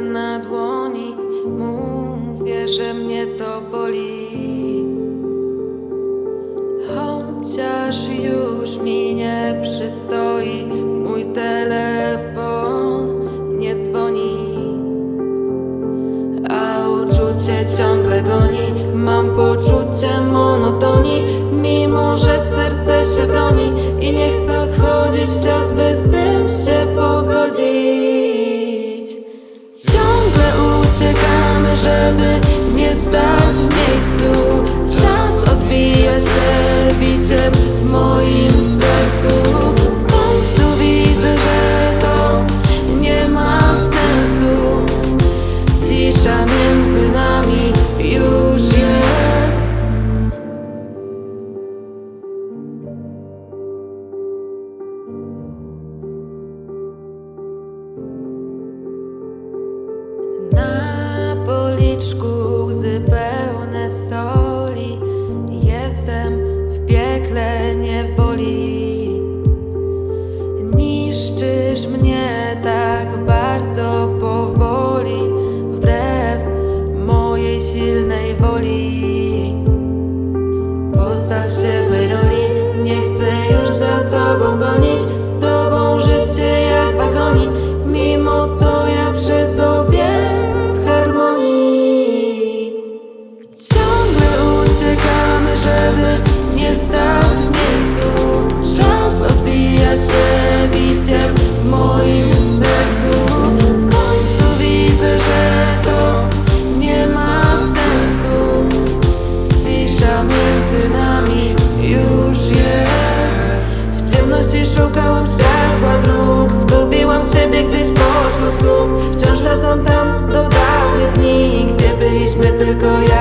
na dłoni. Mówię, że mnie to boli. Chociaż już mi nie przystoi Mój telefon nie dzwoni. A uczucie ciągle goni. Mam poczucie monotonii. Mimo, że serce się broni I nie chcę odchodzić Czas by z tym się uciekamy, żeby nie stać w miejscu. Czas odbija się biciem w moim piekle niewoli. Niszczysz mnie tak bardzo powoli Wbrew mojej silnej woli. Postaw się w mej roli Nie chcę już za tobą gonić Z tobą nie stać w miejscu. Czas odbija się biciem w moim sercu. W końcu widzę, że to nie ma sensu. Cisza między nami już jest. W ciemności szukałam światła dróg. Zgubiłam siebie gdzieś pośród słów. Wciąż wracam tam do dawnych dni Gdzie byliśmy tylko ja